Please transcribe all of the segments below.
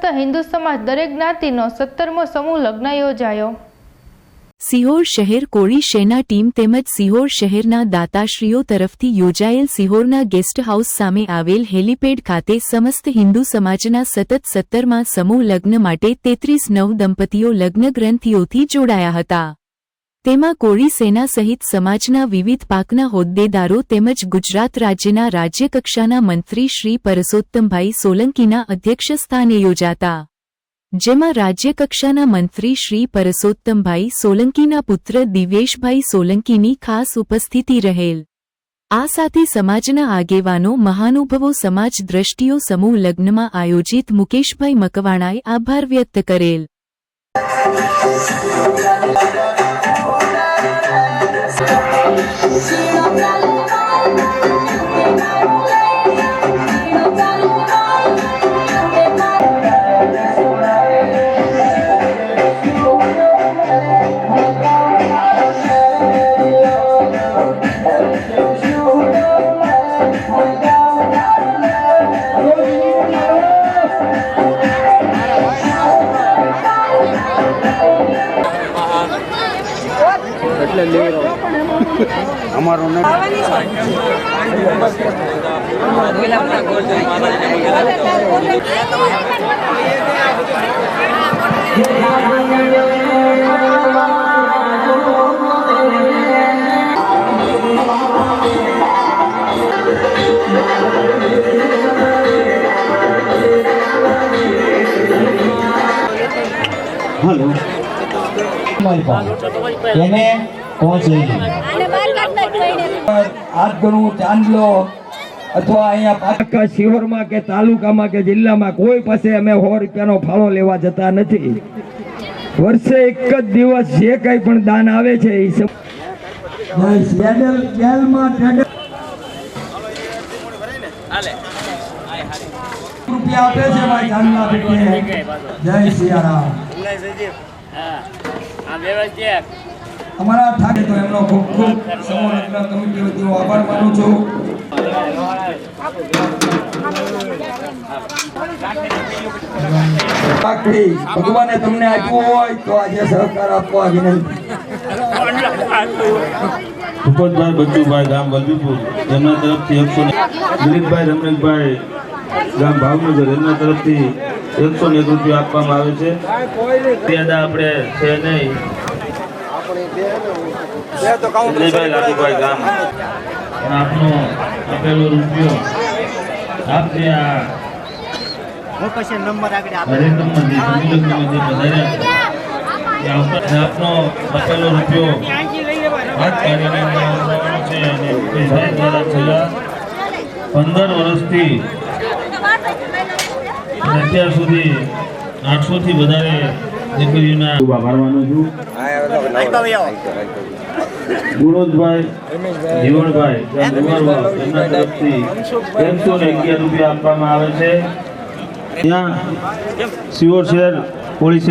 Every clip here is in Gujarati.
સમસ્ત હિન્દુ સમાજ દરેક જ્ઞાતિનો સત્તરમો સમૂહ લગ્ન યોજાયો. સિહોર શહેર કોળી શેના ટીમ તેમજ સિહોર શહેરના દાતાશ્રીઓ તરફથી યોજાયેલ સિહોરના ગેસ્ટ હાઉસ સામે આવેલ હેલીપેડ ખાતે સમસ્ત હિન્દુ સમાજના સતત સત્તરમાં સમૂહ લગ્ન માટે તેત્રીસ નવ દંપતીઓ લગ્ન ગ્રંથિઓથી જોડાયા હતા. તેમાં કોળી સેના સહિત સમાજના વિવિધ પાકના હોદ્દેદારો તેમજ ગુજરાત રાજ્યના રાજ્યકક્ષાના મંત્રી શ્રી પરસોત્તમભાઈ સોલંકીના અધ્યક્ષસ્થાને યોજાતા. જેમાં રાજ્યકક્ષાના મંત્રી શ્રી પરસોત્તમભાઈ સોલંકીના પુત્ર દિવ્યેશભાઈ સોલંકીની ખાસ ઉપસ્થિતિ રહેલ. આ સાથે સમાજના આગેવાનો, મહાનુભવો, સમાજ દ્રષ્ટિઓ સમૂહ લગ્નમાં આયોજિત મુકેશભાઈ મકવાણાએ આભાર વ્યક્ત કરેલ. અમારો ને હલો એને પહોંચી હાથ ગણું ચાંદલો અથવા અહીંયા આખા શિહોરમાં કે તાલુકામાં કે જિલ્લામાં કોઈ પાસે અમે સો રૂપિયાનો ફાળો લેવા જતા નથી. વર્ષે એક જ દિવસ જે કંઈ પણ દાન આવે છે એ રૂપિયા આપે છે ભાઈ પેટે જય સિયારામ. અમારા ઠાકે તો એમનો ખૂબ ખૂબ સમૂહ કમિટી વતી આભાર માનું છું. ભગવાને તમને આપ્યું હોય તો આજે સહકાર આપવા વિનંતી. ભૂપતભાઈ બચ્ચુભાઈ ગામ વલભીપુર, એમના તરફથી એકસો દિલીપભાઈ રમણભાઈ ગામ ભાવનગર, એમના તરફથી એકસો ને એક રૂપિયા આપવામાં આવે છે. મર્યાદા આપણે છે નહીં. દિલીપભાઈ લાલુભાઈ ગામ. આપનો આપેલો રૂપિયો આપ આ આપનો આપેલો રૂપિયો પંદર વર્ષથી અત્યાર સુધી આઠસોથી વધારે દીકરીઓના આભારવાનો છું ગુણોદભાઈ જીવણભાઈ એમના તરફથી ત્રણસો ને અગિયાર રૂપિયા આપવામાં આવે છે. ત્યાં સિયોર શહેર પોલીસ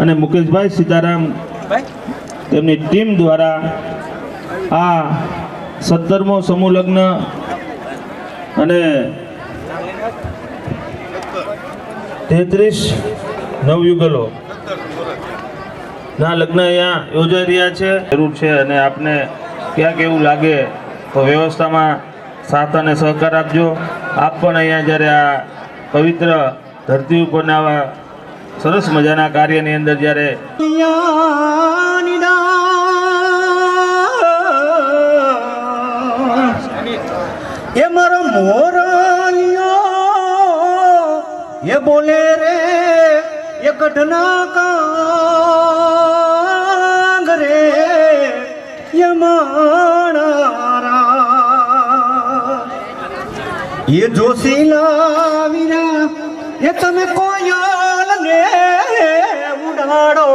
અને મુકેશભાઈ સીતારામ તેમની ટીમ દ્વારા આ સત્તરમો સમૂહ લગ્ન અને તેત્રીસ નવયુગલો. ના, લગ્ન અહીંયા યોજાઈ રહ્યા છે. જરૂર છે અને આપને ક્યાંક એવું લાગે, તો વ્યવસ્થામાં સાથ અને સહકાર આપજો. આપ પણ અહીંયા જ્યારે આ પવિત્ર ધરતી ઉપરના આવા સરસ મજાના કાર્યની અંદર જ્યારે એ મારો મોર એ બોલે રે. કઢના કાંગ રે એ માણારા એ જોશીલા વીરા, એ તમે કોયલ ને ઉડાડો,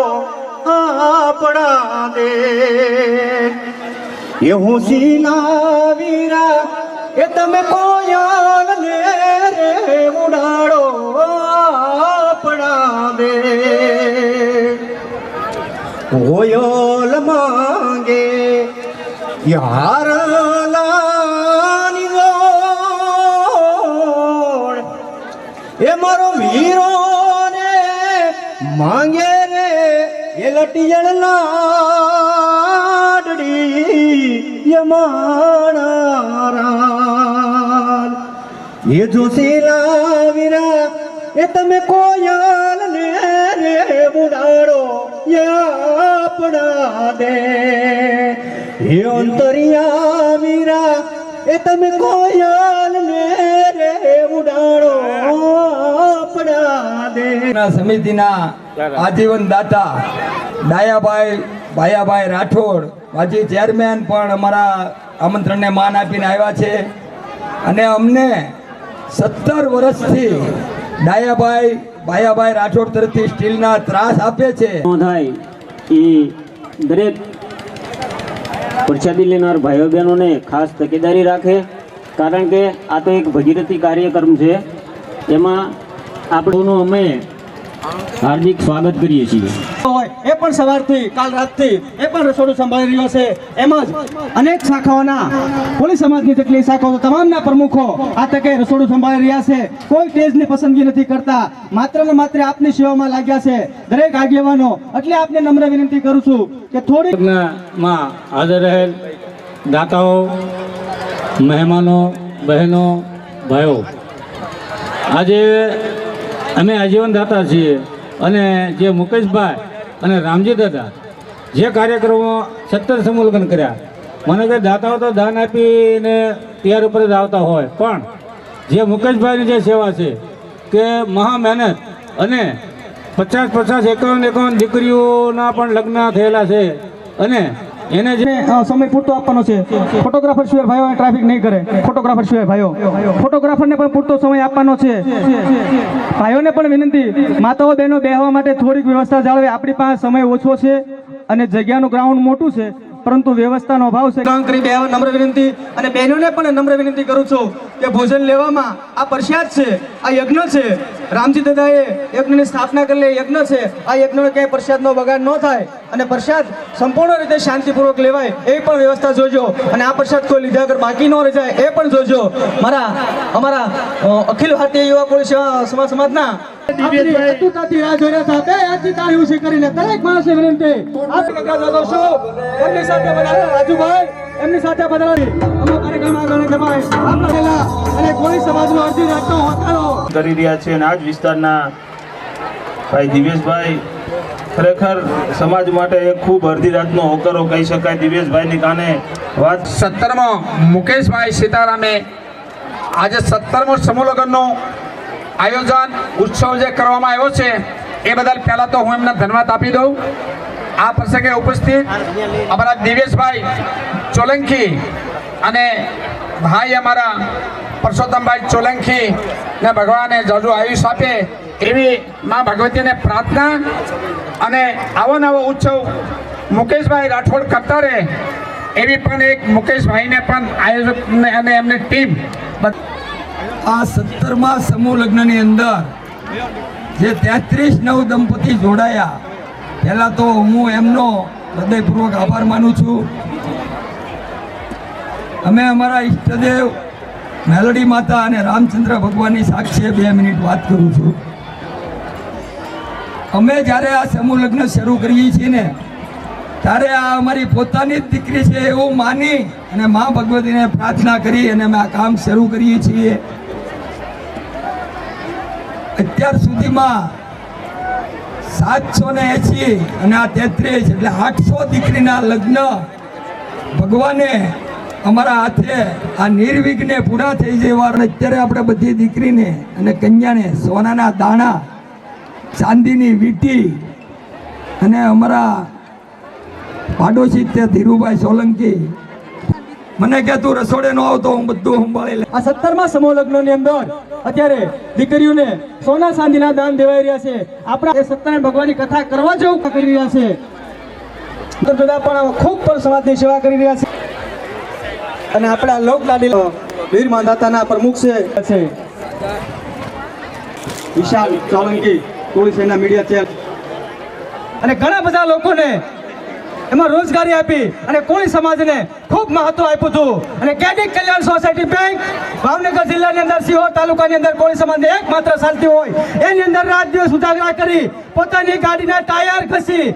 આપણા દે એ હું શીલા વીરા, એ તમે કોયલ ને ઉડાડો આપણા દે માંગે યાર એ મારો વીરો માંગે રે એ લટિયણ લાડડી યમાણા એ જોશીલા વીરા એ તમે કોયલ ને રે બુડાડો યાપડા દે. એ અંતરિયા વીરા એ તમે કોયલ ને રે ઉડાડો આપડા દે. ના સમિતિના આજીવન દાતા ડાયાભાઈ ભાયાભાઈ રાઠોડ માજી ચેરમેન પણ અમારા આમંત્રણને માન આપીને આવ્યા છે. અને અમને સત્તર વર્ષથી ડાયાભાઈ ભાયાભાઈ રાઠોડ તરફથી સ્ટીલના ત્રાસ આપે છે. ન એ દરેક પ્રસાદી લેનાર ભાઈઓ બહેનોને ખાસ તકેદારી રાખે, કારણ કે આ તો એક ભગીરથી કાર્યક્રમ છે. એમાં આપણું અમે હાર્દિક સ્વાગત કરીએ છીએ. હોય એ પણ સવારથી કાલ રાતથી એ પણ રસોડું સંભાળી રહ્યો છે. એમ જ અનેક શાખાઓના પોલીસ સમાજની જેટલી શાખાઓ તમામના પ્રમુખો આ તકે રસોડું સંભાળી રહ્યા છે. કોઈ ટેજની પસંદગી નથી કરતા. માત્ર ને માત્ર આપની સેવામાં લાગ્યા છે. દરેક આગેવાનો એટલે આપને નમ્ર વિનંતી કરું છું કે થોડી માં હાજર રહેલ દાતાઓ મહેમાનો બહેનો ભાઈઓ આજે અમે આજીવન દાતા છીએ અને જે મુકેશભાઈ અને રામજી દાદા જે કાર્યક્રમો સત્તર સમૂહલગ્ન કર્યા. મને કે દાતાઓ તો દાન આપીને તૈયાર ઉપર જ આવતા હોય. પણ જે મુકેશભાઈની જે સેવા છે કે મહા મહેનત અને પચાસ પચાસ એકાવન એકાવન દીકરીઓના પણ લગ્ન થયેલા છે અને એને જે સમય પૂરતો આપવાનો છે. ફોટોગ્રાફર સિવાય ભાઈઓ ટ્રાફિક નહીં કરે. ફોટોગ્રાફર સિવાય ભાઈઓ. ફોટોગ્રાફરને પણ પૂરતો સમય આપવાનો છે. ભાઈઓને પણ વિનંતી, માતાઓ બહેનો બેહવા માટે થોડીક વ્યવસ્થા જાળવે. આપણી પાસે સમય ઓછો છે અને જગ્યાનું ગ્રાઉન્ડ મોટું છે. પરંતુ વ્યવસ્થાનો અભાવ છે. કરી બેહવા નમ્ર વિનંતી અને બહેનોને પણ નમ્ર વિનંતી કરું છું કે ભોજન લેવામાં આ પ્રસાદ છે, આ યજ્ઞ છે. રામજી દાદાએ યજ્ઞની સ્થાપના કરેલી યજ્ઞ છે. આ યજ્ઞનો ક્યાંય પ્રસાદનો બગાડ ન થાય અને પ્રસાદ સંપૂર્ણ રીતે શાંતિપૂર્વક લેવાય એ પણ વ્યવસ્થા જોજો અને આ પ્રસાદ કોઈ લીધા વગર બાકી ન રહી જાય એ પણ જોજો. મારા, અમારા અખિલ ભારતીય યુવા પોલીસ સમાજના અતુતાથી રાહ જોઈ રહ્યા હતા. બે હાથથી તાળી ઊંચી કરીને દરેક માણસે વિનંતી. આપ દાદા છો. એમની સાથે બનાવેલા રાજુભાઈ એમની સાથે બનાવેલી અમો કાર્યક્રમ આગળ જમાય. આપણા પહેલા અને કોળી સમાજનો અરજી રાખતો હોતાનો કરી રહ્યા છે અને આ જ વિસ્તારના ભાઈ દિવેશભાઈ ખરેખર સમાજ માટે એક ખૂબ અડધી રાતનો હોકરો કહી શકાય દિવેશભાઈની કાને વાત. સત્તરમો મુકેશભાઈ સીતારામે આજે સત્તરમો સમૂહ લગ્નનું આયોજન, ઉત્સવ જે કરવામાં આવ્યો છે, એ બદલ પહેલાં તો હું એમને ધન્યવાદ આપી દઉં. આ પ્રસંગે ઉપસ્થિત અમારા દિવેશભાઈ ચોલંકી અને ભાઈ અમારા પરસોત્તમભાઈ ચોલંકી ને ભગવાને જાજુ આયુષ આપે એવી મા ભગવતીને પ્રાર્થના અને આવો નવો ઉત્સવ મુકેશભાઈ રાઠોડ કરતા રહે એવી પણ એક મુકેશભાઈને પણ આયોજક અને એમની ટીમ આ સત્તરમાં સમૂહ લગ્નની અંદર જે તેત્રીસ નવ દંપતી જોડાયા. પહેલાં તો હું એમનો હૃદયપૂર્વક આભાર માનું છું. અમે અમારા ઈષ્ટદેવ મેલડી માતા અને રામચંદ્ર ભગવાનની સાક્ષીએ બે મિનિટ વાત કરું છું. અમે જ્યારે આ સમૂહ લગ્ન શરૂ કરીએ છીએ ને, ત્યારે આ અમારી પોતાની જ દીકરી છે એવું માની અને મા ભગવતીને પ્રાર્થના કરી અને અમે આ કામ શરૂ કરીએ છીએ. અત્યાર સુધીમાં સાતસો ને એસી અને આ તેત્રીસ એટલે આઠસો દીકરીના લગ્ન ભગવાને અમારા હાથે આ નિર્વિઘ્ને પૂરા થઈ જવા અત્યારે આપણે બધી દીકરીને અને કન્યાને સોનાના દાણા, ચાંદીની વીંટી અને અમારા પાડોશી તે ધીરુભાઈ સોલંકી મને કે તું રસોડે નો આવતો, હું બધું સંભાળી લે. આ સત્તરમા સમૂહ લગ્નની અંદર અત્યારે દીકરીઓને સોના ચાંદીના દાન દેવાઈ રહ્યા છે. આપણા સત્યનારાયણ ભગવાનની કથા કરવા જેવું કરી રહ્યા છે. દાદા પણ ખૂબ પણ સમાજની સેવા કરી રહ્યા છે. અને આપણા લોક લાડી વીર માંધાતાના પ્રમુખ છે. વિશાલ સોલંકી કોળી મીડિયા ચેર અને ઘણા બધા લોકોને એમાં રોજગારી આપી અને કોળી સમાજને ખૂબ મહત્વ આપ્યું હતું. અને કેડિક કલ્યાણ સોસાયટી બેંક ભાવનગર જિલ્લાની અંદર સિંહોર તાલુકાની અંદર કોળી સમાજને એકમાત્ર શાંતિ હોય. એની અંદર રાત દિવસ ઉજાગરા કરી પોતાની ગાડીના ટાયર ઘસી,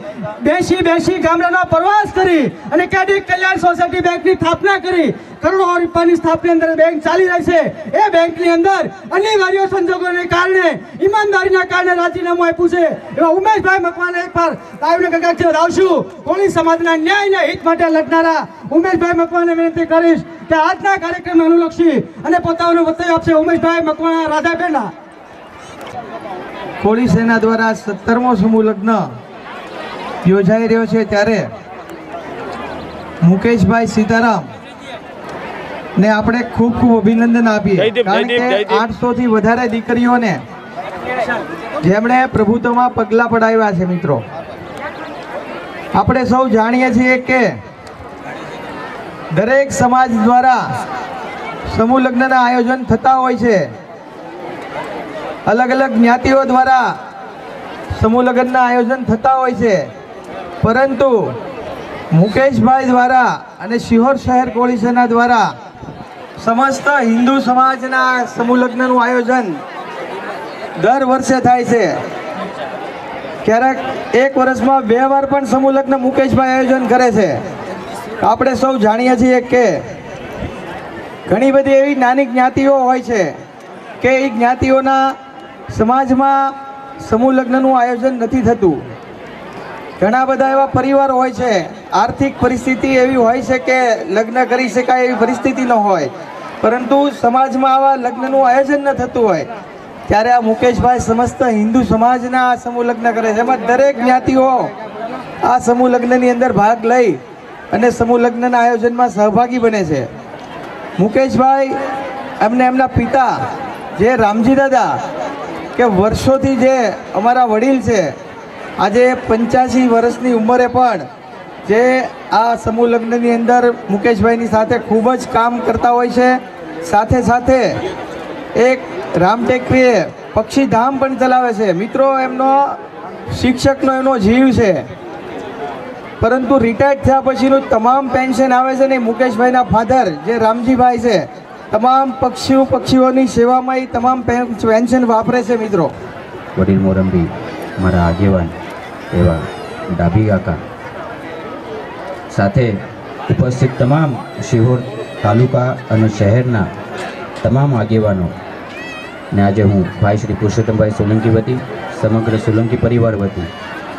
બેસી બેસી ગામડાનો પ્રવાસ કરી અને કેડિક કલ્યાણ સોસાયટી બેંકની સ્થાપના કરી. કરોડો રૂપિયાની સ્થાપની અંદર બેંક ચાલી રહી છે. એ બેંકની અંદર અનિવાર્ય સંજોગોને કારણે, ઈમાનદારીના કારણે રાજીનામું આપ્યું છે. એવા ઉમેશભાઈ મકવાને એક વાર લાઈવને કગાક્ષ રાવશું, કોળી સમાજના ન્યાયના હિત માટે લડનારા ઉમેશભાઈ મકવાને વિનંતી કરીશ કે આજના કાર્યક્રમને અનુલક્ષી અને પોતાનો વતય આપશે ઉમેશભાઈ મકવાણા રાધાબેના. કોળી સેના દ્વારા સત્તરમો સમૂહ લગ્ન યોજાઈ રહ્યો છે ત્યારે મુકેશભાઈ સીતારામ ને આપણે ખૂબ ખૂબ અભિનંદન આપીએ. કારણ કે આઠસો થી વધારે દીકરીઓને જેમણે પ્રભુત્વમાં પગલાં પડાવ્યા છે મિત્રો. આપણે સૌ જાણીએ છીએ કે દરેક સમાજ દ્વારા સમૂહ લગ્નના આયોજન થતા હોય છે. અલગ અલગ જ્ઞાતિઓ દ્વારા સમૂહ લગ્નના આયોજન થતા હોય છે. પરંતુ મુકેશભાઈ દ્વારા અને શિહોર શહેર કોળી દ્વારા સમસ્ત હિન્દુ સમાજના સમૂહ લગ્નનું આયોજન દર વર્ષે થાય છે. ક્યારેક એક વર્ષમાં બે વાર પણ સમૂહ લગ્ન મુકેશભાઈ આયોજન કરે છે. આપણે સૌ જાણીએ છીએ કે ઘણી બધી એવી નાની જ્ઞાતિઓ હોય છે કે એ જ્ઞાતિઓના સમાજમાં સમૂહ લગ્નનું આયોજન નથી થતું. ઘણા બધા એવા પરિવાર હોય છે, આર્થિક પરિસ્થિતિ એવી હોય છે કે લગ્ન કરી શકાય એવી પરિસ્થિતિ ન હોય. પરંતુ સમાજમાં આવા લગ્નનું આયોજન ન થતું હોય. ત્યારે આ મુકેશભાઈ સમસ્ત હિન્દુ સમાજના આ સમૂહ લગ્ન કરે છે. એમાં દરેક જ્ઞાતિઓ આ સમૂહ લગ્નની અંદર ભાગ લઈ અને સમૂહ લગ્નના આયોજનમાં સહભાગી બને છે. મુકેશભાઈ એમને એમના પિતા જે રામજી દાદા કે વર્ષોથી જે અમારા વડીલ છે, આજે પંચ્યાસી વર્ષની ઉંમરે પણ જે આ સમૂહ લગ્નની અંદર મુકેશભાઈની સાથે ખૂબ જ કામ કરતા હોય છે. સાથે સાથે એક રામ ટેકરીએ પક્ષીધામ પણ ચલાવે છે. મિત્રો, એમનો શિક્ષકનો એનો જીવ છે. પરંતુ રિટાયર્ડ થયા પછીનું તમામ પેન્શન આવે છે ને મુકેશભાઈના ફાધર, જે રામજીભાઈ છે તમામ પક્ષીઓ પક્ષીઓની સેવામાં એ તમામ પેન્શન વાપરે છે, મિત્રો. વડીલ મોરંબી, મારા આગેવાન એવા ડાભી કાકા. સાથે ઉપસ્થિત તમામ શિહોર તાલુકા અને શહેરના તમામ આગેવાનો. ને આજે હું ભાઈ શ્રી પુરુષોત્તમભાઈ સોલંકી વતી, સમગ્ર સોલંકી પરિવાર વતી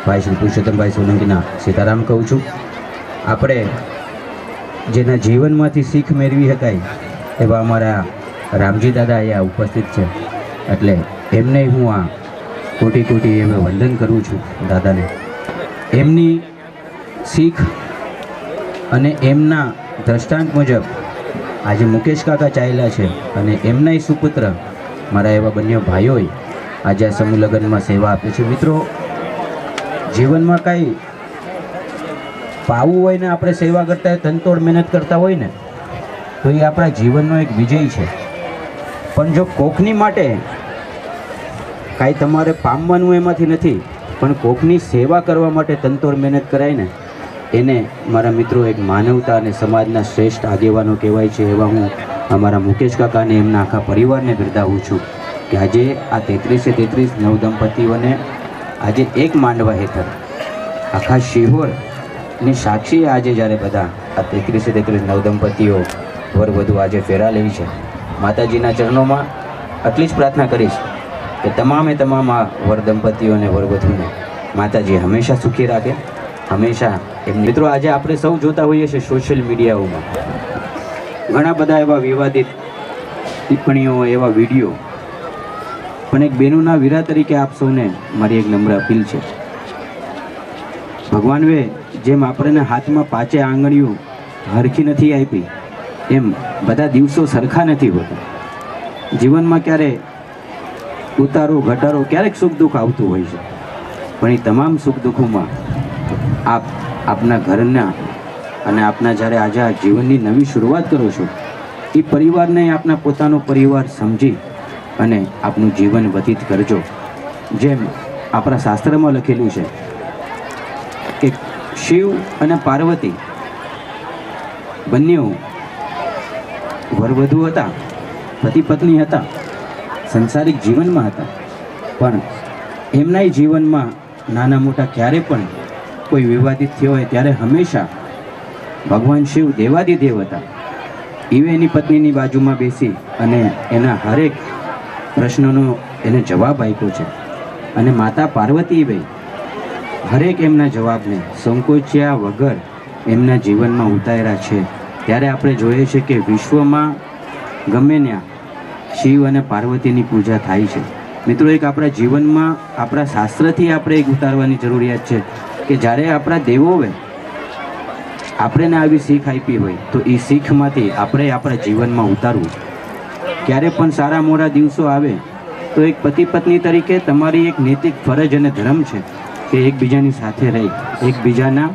ભાઈ શ્રી પુરુષોત્તમભાઈ સોલંકીના સીતારામ કહું છું. આપણે જેના જીવનમાંથી શીખ મેળવી શકાય એવા અમારા રામજી દાદા અહીંયા ઉપસ્થિત છે. એટલે એમને હું આ કોટી કોટી એમને વંદન કરું છું દાદાને. એમની શીખ અને એમના દ્રષ્ટાંત મુજબ આજે મુકેશ કાકા ચાલ્યા છે અને એમનાય સુપુત્ર મારા એવા બંને ભાઈઓએ આજે આ સમૂહ લગ્નમાં સેવા આપી છે. મિત્રો, જીવનમાં કાંઈ પાવું હોય ને આપણે સેવા કરતા હોય, તનતોડ મહેનત કરતા હોય ને તો એ આપણા જીવનનો એક વિજય છે. પણ જો કોકની માટે કાંઈ તમારે પામવાનું એમાંથી નથી, પણ કોકની સેવા કરવા માટે તંતોર મહેનત કરાય ને, એને મારા મિત્રો એક માનવતા અને સમાજના શ્રેષ્ઠ આગેવાનો કહેવાય છે એવા હું અમારા મુકેશ કાકાને એમના આખા પરિવારને બિરદાવું છું કે આજે આ તેત્રીસે તેત્રીસ નવદંપતિઓને આજે એક માંડવા હેઠળ આખા શિહોરની સાક્ષી આજે જ્યારે બધા આ તેત્રીસે તેત્રીસ નવ દંપતીઓ વર વધુ આજે ફેરા લે છે. માતાજીના ચરણોમાં આટલી જ પ્રાર્થના કરીશ કે તમામે તમામ આ વર દંપતીઓને વરવધુને માતાજી હંમેશા સુખી રાખે, હંમેશા એમ મિત્રો આજે આપણે સૌ જોતા હોઈએ છીએ સોશિયલ મીડિયાઓમાં. ઘણા બધા એવા વિવાદિત ટિપ્પણીઓ, એવા વીડિયો. પણ એક બેનુના વીરા તરીકે આપ સૌને મારી એક નમ્ર અપીલ છે. ભગવાનવે જેમ આપણને હાથમાં પાંચે આંગળીઓ હરખી નથી આપી એમ બધા દિવસો સરખા નથી હોતા. જીવનમાં ક્યારે ઉતારો, ઘટાડો, ક્યારેક સુખ દુઃખ આવતું હોય છે. પણ એ તમામ સુખ દુઃખોમાં આપ આપના ઘરના અને આપના જ્યારે આજે આ જીવનની નવી શરૂઆત કરો છો, એ પરિવારને આપના પોતાનો પરિવાર સમજી અને આપનું જીવન વ્યતીત કરજો. જેમ આપણા શાસ્ત્રમાં લખેલું છે કે શિવ અને પાર્વતી બંને વરવધુ હતા, પતિ પત્ની હતા, સંસારિક જીવનમાં હતા. પણ એમનાય જીવનમાં નાના મોટા ક્યારે પણ કોઈ વિવાદિત થયો હોય ત્યારે હંમેશા ભગવાન શિવ દેવાદિદેવ હતા. એવે એની પત્નીની બાજુમાં બેસી અને એના હરેક પ્રશ્નોનો એને જવાબ આપ્યો છે. અને માતા પાર્વતીભાઈ હરેક એમના જવાબને સંકોચ્યા વગર એમના જીવનમાં ઉતાર્યા છે. ત્યારે આપણે જોઈએ છે કે વિશ્વમાં ગમે ત્યાં શિવ અને પાર્વતીની પૂજા થાય છે. મિત્રો, એક આપણા જીવનમાં આપણા શાસ્ત્રથી આપણે એક ઉતારવાની જરૂરિયાત છે કે જ્યારે આપણા દેવોએ આપણને આવી શીખ આપી હોય, તો એ શીખમાંથી આપણે આપણા જીવનમાં ઉતારવું. ક્યારે પણ સારા મોડા દિવસો આવે, તો એક પતિ પત્ની તરીકે તમારી એક નૈતિક ફરજ અને ધર્મ છે કે એકબીજાની સાથે રહી, એકબીજાના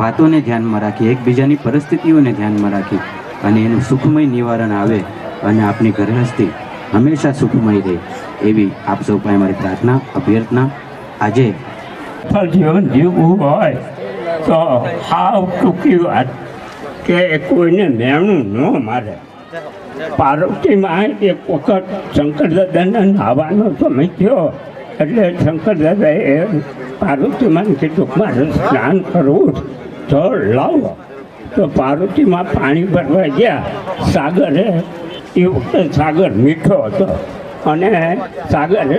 વાતોને ધ્યાનમાં રાખી, એકબીજાની પરિસ્થિતિઓને ધ્યાનમાં રાખી અને એનું સુખમય નિવારણ આવે અને આપની ગૃહસ્થી હંમેશા સુખમય રહે. એવી આપ સૌ પાસે મારી પ્રાર્થના, અભ્યર્થના. આજે જીવન જીવવું હોય તો હાવ ટૂંકી વાત કે કોઈને મેણું ન મારે. પાર્વતીમાં એક વખત શંકર દાદાને નાવાનો સમય થયો. એટલે શંકર દાદાએ પાર્વતીમાં કીધું, મારે સ્નાન કરવું જળ લાવો. તો પાર્વતીમાં પાણી ભરવા ગયા. સાગરે એ વખતે સાગર મીઠો હતો. અને સાગરે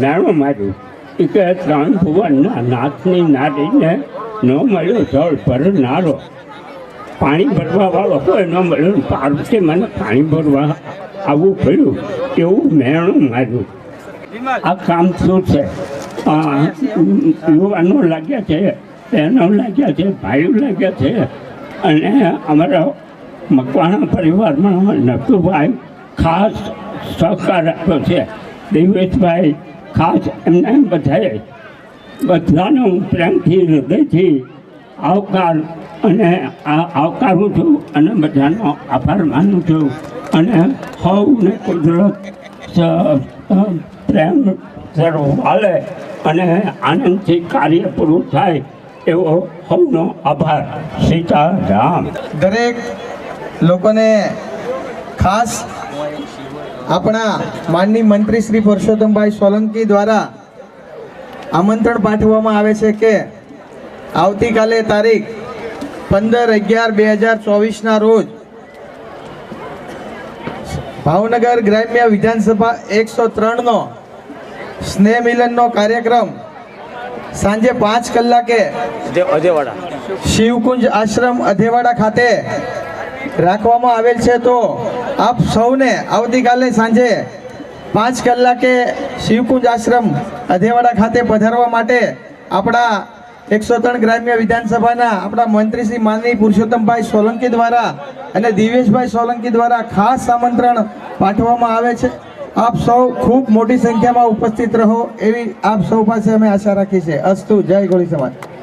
મેણું માર્યું. એ કે ત્રણ ભુવનના નાથની નારીને ન મળ્યું જળ ભરનારો પાણી ભરવા વાળો કોઈ ન મળ્યું. પાર્વતી મને પાણી ભરવા આવવું પડ્યું એવું મેણું માર્યું. આ કામ શું છે? યુવાનો લાગ્યા છે બહેનો લાગ્યા છે, ભાઈઓ લાગ્યા છે. અને અમારા મકવાણા પરિવારમાં નટુભાઈ ખાસ સહકાર આપ્યો છે. દિવેશભાઈ ખાસ એમને બધાએ બધાનો પ્રેમથી, હૃદયથી આવકાર અને આ આવકારું છું અને બધાનો આભાર માનું છું. અને હવને કુદરત પ્રેમ, સર્વ વાલે અને આનંદથી કાર્ય પૂરું થાય. એવો સૌનો આભાર, સીતારામ. દરેક લોકોને ખાસ આપણા માનની મંત્રી શ્રી પુરુષોત્તમભાઈ સોલંકી દ્વારા આમંત્રણ પાઠવવામાં આવે છે કે આવતીકાલે તારીખ પંદર અગિયાર બે હજાર ચોવીસના રોજ ભાવનગર ગ્રામ્ય વિધાનસભા એકસો ત્રણનો સ્નેહ મિલનનો કાર્યક્રમ સાંજે પાંચ કલાકે શિવકુંજ આશ્રમ અધેવાડા ખાતે રાખવામાં આવેલ છે તો આપ સૌને આવતીકાલે સાંજે પાંચ કલાકે શિવકુંજ આશ્રમ અધેવાડા ખાતે પધારવા માટે આપણા એકસો ત્રણ ગ્રામ્ય વિધાનસભાના આપણા મંત્રી શ્રી માનની પુરુષોત્તમભાઈ સોલંકી દ્વારા અને દિવેશભાઈ સોલંકી દ્વારા ખાસ આમંત્રણ પાઠવવામાં આવે છે. આપ સૌ ખૂબ મોટી સંખ્યામાં ઉપસ્થિત રહો એવી આપ સૌ પાસે અમે આશા રાખી છે. અસ્તુ, જય ગોળી સમાજ.